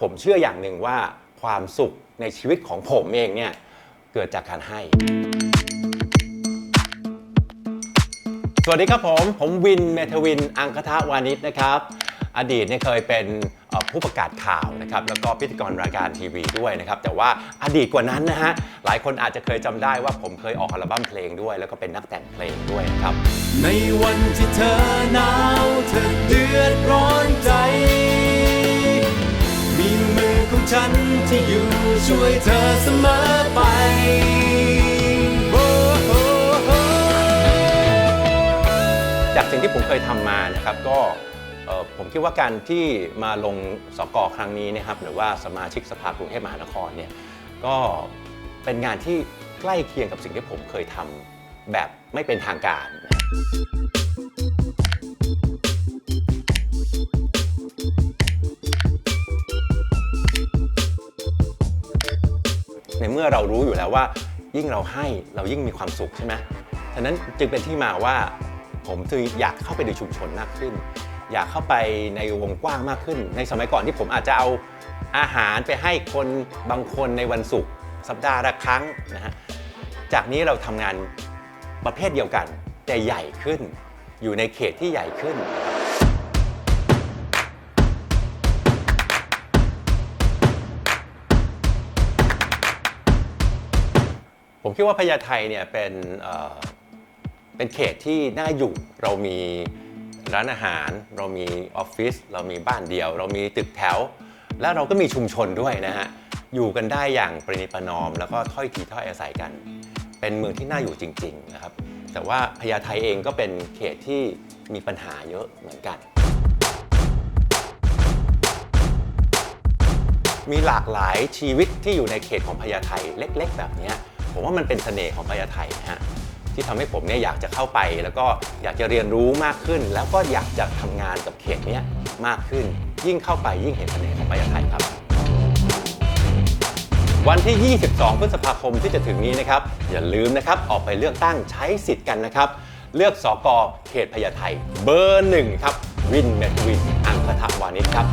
ผมเชื่ออย่างหนึ่งว่าความสุขในชีวิตของผมเองเนี่ยเกิดจากการให้ สวัสดีครับผม ผมวินเมทวิน อังคทวานิชนะครับ อดีตเนี่ยเคยเป็นผู้ประกาศข่าวนะครับแล้วก็พิธีกรรายการทีวีด้วยนะครับแต่ว่าอดีตกว่านั้นนะฮะหลายคนอาจจะเคยจำได้ว่าผมเคยออกอัลบั้มเพลงด้วย แล้วก็เป็นนักแต่งเพลงด้วยนะครับ ในวันที่เธอหนาวเธอเดือดร้อน ช่วยเธอเสมอไปจากสิ่งที่ผมเคยทำมานะครับก็ผมคิดว่าการที่มาลงสกอครั้งนี้นะครับหรือว่าสมาชิกสภากรุงเทพมหานครเนี่ยก็เป็นงานที่ใกล้เคียงกับสิ่งที่ผมเคยทำแบบไม่เป็นทางการนะครับ ในเมื่อเรารู้อยู่แล้วว่า ยิ่งเราให้เรายิ่งมีความสุขใช่ไหมฉะนั้นจึงเป็นที่มาว่า ผมคืออยากเข้าไปในชุมชนมากขึ้น อยากเข้าไปในวงกว้างมากขึ้น ในสมัยก่อนที่ผมอาจจะเอาอาหารไปให้คนบางคนในวันศุกร์สัปดาห์ละครั้งนะฮะจากนี้เราทำงานประเภทเดียวกัน แต่ใหญ่ขึ้น อยู่ในเขตที่ใหญ่ขึ้น ผมคิดว่าพญาไทเนี่ยเป็นเป็นเขตที่น่าอยู่ เรามีร้านอาหาร เรามีออฟฟิศ เรามีบ้านเดียว เรามีตึกแถว แล้วเราก็มีชุมชนด้วยนะฮะ อยู่กันได้อย่างประนีประนอม แล้วก็ถ้อยทีถ้อยอาศัยกัน เป็นเมืองที่น่าอยู่จริง ๆ นะครับ แต่ว่าพญาไทเองก็เป็นเขตที่มีปัญหาเยอะเหมือนกัน มีหลากหลายชีวิตที่อยู่ในเขตของพญาไทเล็ก ๆ แบบนี้ ผมว่ามันเป็นเสน่ห์ของพญาไทนะฮะที่ทำให้ผมเนี่ยอยากจะเข้าไป แล้วก็อยากจะเรียนรู้มากขึ้น แล้วก็อยากจะทำงานกับเขตเนี้ยมากขึ้น ยิ่งเข้าไปยิ่งเห็นเสน่ห์ของพญาไทครับ วันที่ 22 พฤษภาคมที่จะถึงนี้นะครับ อย่าลืมนะครับออกไปเลือกตั้งใช้สิทธิ์กันนะครับ เลือกสอกอเขตพญาไทเบอร์หนึ่งครับวินเมทวินอังคทวานิชครับ